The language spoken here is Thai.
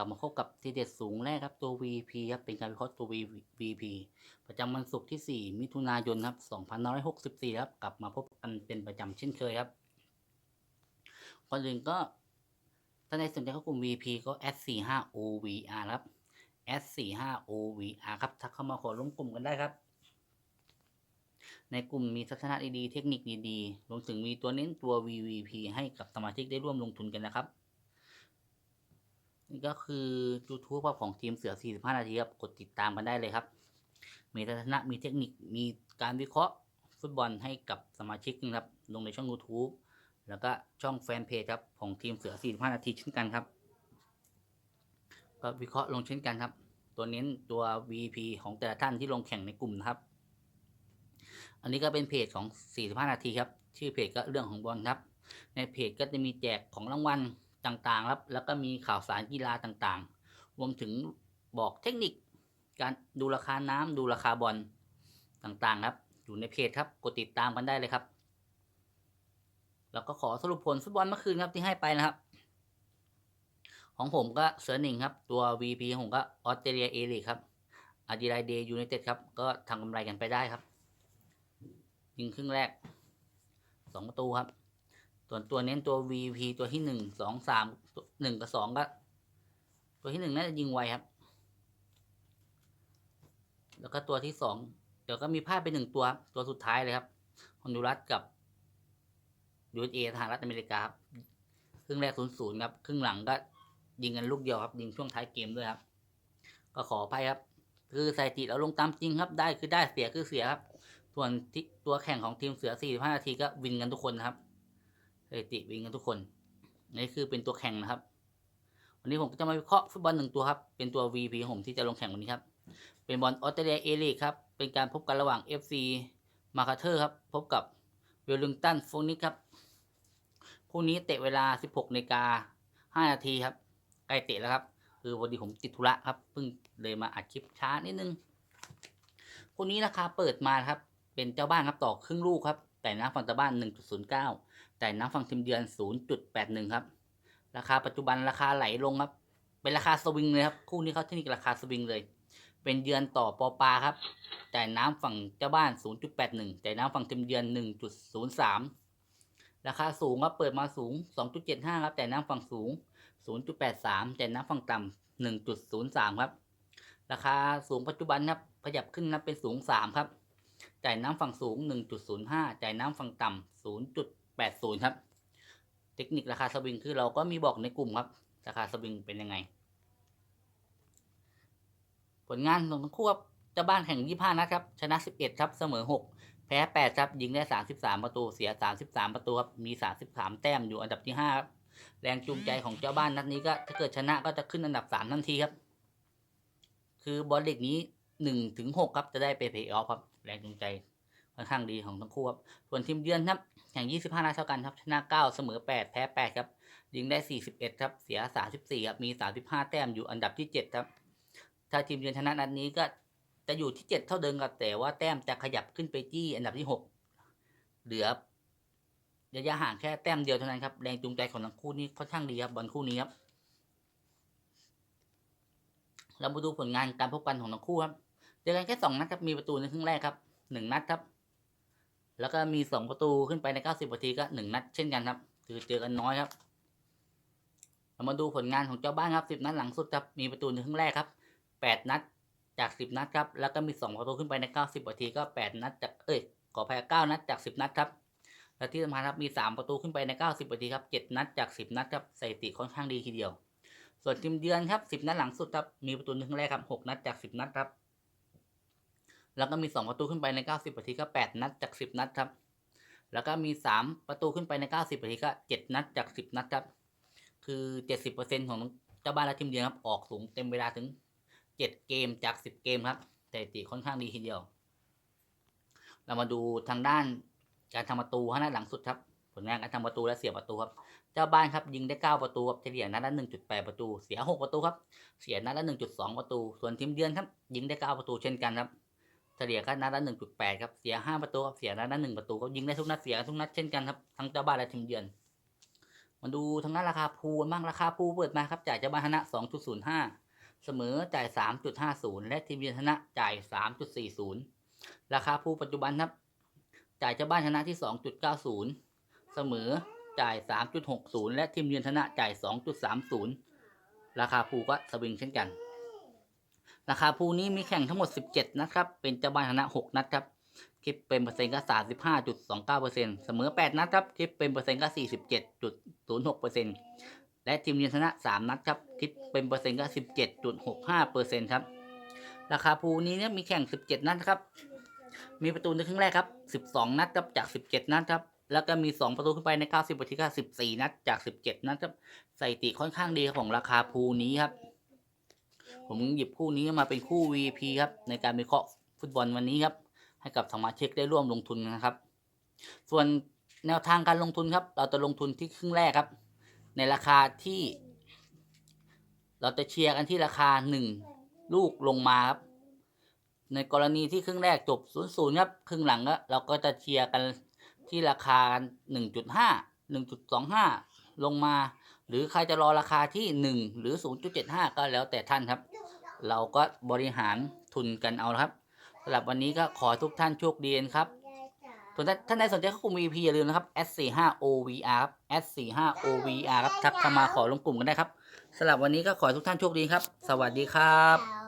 ลับมาพบกับทีเด็ดสูงแรกครับตัว VP ครับเป็นการวิเคราะห์ตัว VP ประจำวันศุกร์ที่ 4 มิถุนายนครับ2564ครับกลับมาพบกันเป็นประจำเช่นเคยครับก่อนอื่นก็ถ้าในสนใจเข้ากลุ่ม VP ก็ S45OVR ครับ S45OVR ครับทักเข้ามาขอร่วมกลุ่มกันได้ครับ ในกลุ่มมีทัศนะดีๆเทคนิคดีๆรวมถึงมีตัวเน้นตัว VVP ให้กับสมาชิกได้ร่วมลงทุนกันนะครับ นี่ก็คือ YouTube ของทีมเสือ 45 นาทีครับ กดติดตามกันได้เลยครับ มีทัศนะ มีเทคนิค มีการวิเคราะห์ฟุตบอลให้กับสมาชิกนะครับ ลงในช่อง YouTube แล้วก็ช่องแฟนเพจครับ ของทีมเสือ 45 นาทีเช่นกันครับ ก็วิเคราะห์ลงเช่นกันครับ ตัวเน้นตัว VP ของแต่ละท่านที่ลงแข่งในกลุ่มนะครับ อันนี้ก็เป็นเพจของ 45 นาทีครับ ชื่อเพจก็เรื่องของบอลครับ ในเพจก็จะมีแจกของรางวัล ต่างๆครับแล้วก็มีข่าวสารกีฬาต่างๆ รวมถึงบอกเทคนิค การดูราคาน้ำดูราคาบอลต่างๆ ครับ อยู่ในเพจครับกดติดตามกันได้เลยครับ แล้วก็ขอสรุปผลฟุตบอลเมื่อคืนครับที่ให้ไปนะครับ ของผมก็เสือหนึ่งครับ ตัว VP ของผมก็ออสเตรเลียเอลิกครับอาดิไลเดย์ยูไนเต็ดครับ ก็ทำกำไรกันไปได้ครับยิงครึ่งแรกสองประตูครับ ส่วนตัวเน้นตัว VP ตัวที่หนึ่งสองสามหนึ่งกับสองก็ ตัวที่หนึ่งน่าจะยิงไวครับ แล้วก็ตัวที่สองเดี๋ยวก็มีพลาดไปหนึ่งตัว ตัวสุดท้ายเลยครับฮอนดูรัสกับ USA สหรัฐอเมริกาครับครึ่งแรกศูนย์ศูนย์ครับ ครึ่งหลังก็ยิงกันลูกเดียวครับยิงช่วงท้ายเกมด้วยครับ ก็ขออภัยครับ คือสถิติเราลงตามจริงครับได้คือได้เสียคือเสียครับ ส่วนที่ตัวแข่งของทีมเสือ 45 นาทีก็วินกันทุกคนนะครับ สถิติวินกันทุกคนนี่คือเป็นตัวแข่งนะครับ วันนี้ผมก็จะมาวิเคราะห์ฟุตบอลหนึ่งตัวครับ เป็นตัว VP ของผมที่จะลงแข่งวันนี้ครับ เป็นบอลออสเตรเลียเอลีกครับ เป็นการพบกันระหว่าง FC มาคาเทอร์ครับ พบกับเวลลิงตันโฟนิกครับคู่นี้เตะเวลา 16นาฬิกา5นาทีครับ ใกล้เตะแล้วครับ คือวันนี้ผมติดธุระครับ เพิ่งเลยมาอัดคลิปช้านิดนึงคู่นี้ราคาเปิดมาครับ เป็นเจ้าบ้านครับต่อครึ่งลูกครับ แต่น้ำฝั่งตะบ้าน 1.09 แต่น้ำฝั่งทีมเยือน 0.81 ครับ ราคาปัจจุบันราคาไหลลงครับ เป็นราคาสวิงเลยครับ คู่นี้เขาเทคนิคราคาสวิงเลย เป็นเยือนต่อปอปาครับ แต่น้ำฝั่งเจ้าบ้าน 0.81 แต่น้ำฝั่งทีมเยือน 1.03 ราคาสูงครับ เปิดมาสูง 2.75 ครับ แต่น้ำฝั่งสูง 0.83 แต่น้ำฝั่งต่ำ1.03 ครับ ราคาสูงปัจจุบันครับขยับขึ้นนะเป็นสูง 3 ครับจ่ายน้ำฝั่งสูง 1.05จ่ายน้ำฝั่งต่ำ 0.80 ครับ เทคนิคราคาสวิงคือเราก็มีบอกในกลุ่มครับ ราคาสวิงเป็นยังไง ผลงานของทั้งคู่ครับเจ้าบ้านแข่ง 25 นัดครับ ชนะ 11 ครับ เสมอ 6 แพ้ 8 ครับ ยิงได้ 33 ประตู เสีย 33 ประตูครับ มี 33 แต้มอยู่อันดับที่5ครับ แรงจูงใจของเจ้าบ้านนัดนี้ก็ถ้าเกิดชนะก็จะขึ้นอันดับ 3 ทันทีครับ คือบอลเล็กนี้1ถึง6ครับ จะได้ไปเพย์ออฟครับ แรงจูงใจค่อนข้างดีของทั้งคู่ครับ ส่วนทีมเยือนครับ แข่ง 25 นัดเท่ากันครับ ชนะ 9 เสมอ 8 แพ้ 8 ครับ ยิงได้ 41 ครับ เสีย 34 ครับ มี 35 แต้มอยู่อันดับที่ 7 ครับ ถ้าทีมเยือนชนะนัดนี้ก็จะอยู่ที่ 7 เท่าเดิมครับ แต่ว่าแต้มจะขยับขึ้นไปที่อันดับที่ 6 เหลือระยะห่างแค่แต้มเดียวเท่านั้นครับ แรงจูงใจของทั้งคู่นี้ค่อนข้างดีครับบอลคู่นี้ครับ เรามาดูผลงานการพบกันของทั้งคู่ครับ เจอกันแค่สองนัดครับ มีประตูในครึ่งแรกครับหนึ่งนัดครับ แล้วก็มีสองประตูขึ้นไปในเก้าสิบนาทีก็หนึ่งนัดเช่นกันครับ คือเจอกันน้อยครับ เรามาดูผลงานของเจ้าบ้านครับสิบนัดหลังสุดครับ มีประตูในครึ่งแรกครับแปดนัดจากสิบนัดครับ แล้วก็มีสองประตูขึ้นไปในเก้าสิบนาทีก็แปดนัดจาก เอ้ย ขออภัยเก้านัดจากสิบนัดครับ และที่สำคัญครับ มีสามประตูขึ้นไปในเก้าสิบนาทีครับเจ็ดนัดจากสิบนัดครับสถิติค่อนข้างดีทีเดียว ส่วนทีมเยือนครับสิบนัดหลังสุดครับ มีประตูในครึ่งแรกครับหกนัดจากสิบนัดครับ แล้วก็มีสองประตูขึ้นไปในเก้าสิบนาทีก็แปดนัดจากสิบนัดครับ แล้วก็มีสามประตูขึ้นไปในเก้าสิบนาทีก็เจ็ดนัดจากสิบนัดครับ คือเจ็ดสิบเปอร์เซ็นของเจ้าบ้านและทีมเยือนครับ ออกสูงเต็มเวลาถึงเจ็ดเกมจากสิบเกมครับสถิติค่อนข้างดีทีเดียว เรามาดูทางด้านการทำประตูห้านัดหลังสุดครับ ผลงานการทำประตูและเสียประตูครับ เจ้าบ้านครับยิงได้เก้าประตูครับเฉลี่ยนัดละหนึ่งจุดแปดประตู เสียหกประตูครับ เสียนัดละหนึ่งจุดสองประตู ส่วนทีมเยือนครับ ยิงได้เก้าประตูเช่นกันครับ เฉลี่ยก็นัดละหนึ่งจุดแปดครับเสียห้าประตูครับเสียนัดละหนึ่งประตูก็ยิงได้ทุกนัดเสียทุกนัดเช่นกันครับทั้งเจ้าบ้านและทีมเยือนมาดูทางด้านราคาภูนบ้างราคาภูเปิดมาครับจ่ายเจ้าบ้านชนะ2.05เสมอจ่าย3.50และทีมเยือนชนะจ่าย3.40ราคาภูปัจจุบันครับจ่ายเจ้าบ้านชนะที่2.90เสมอจ่าย 3.60 และทีมเยือนชนะจ่าย 2.30 ราคาภูก็สวิงเช่นกัน ราคาภูนี้มีแข่งทั้งหมด 17นัดครับ เป็นเจ้าบ้านชนะ 6 นัดครับ คิดเป็นเปอร์เซ็นต์ก็ 35.29เปอร์เซ็นต์เสมอ 8 นัดครับ คิดเป็นเปอร์เซ็นต์ก็ 47.06เปอร์เซ็นต์และทีมเยือนชนะ 3 นัดครับ คิดเป็นเปอร์เซ็นต์ก็ 17.65เปอร์เซ็นต์ครับ ราคาภูนี้เนี่ยมีแข่ง 17 นัดครับ มีประตูในครึ่งแรกครับ 12 นัดครับจาก 17 นัดครับ แล้วก็มี 2 ประตูขึ้นไปใน 90นาทีก็14 นัดจาก 17 นัดครับ สถิติค่อนข้างดีของราคาภูนี้ครับ ผมหยิบคู่นี้มาเป็นคู่ VP ครับในการวิเคราะห์ฟุตบอลวันนี้ครับ ให้กับสมาชิกได้ร่วมลงทุนนะครับ ส่วนแนวทางการลงทุนครับ เราจะลงทุนที่ครึ่งแรกครับ ในราคาที่ เราจะเชียร์กันที่ราคาหนึ่งลูกลงมาครับ ในกรณีที่ครึ่งแรกจบ0 0ครับครึ่งหลังก็เราก็จะเชียร์กันที่ราคา 1.5 1.25 ลงมา หรือใครจะรอราคาที่ 1 หรือ 0.75 ก็แล้วแต่ท่านครับ เราก็บริหารทุนกันเอานะครับสำหรับวันนี้ก็ขอให้ทุกท่านโชคดีนะครับส่วนท่านท่านใดสนใจเข้ากลุ่ม VP อย่าลืมนะครับ S45OVR ครับ S45OVR ครับทักเข้ามาขอลงกลุ่มกันได้ครับสำหรับวันนี้ก็ขอให้ทุกท่านโชคดีครับ สวัสดีครับส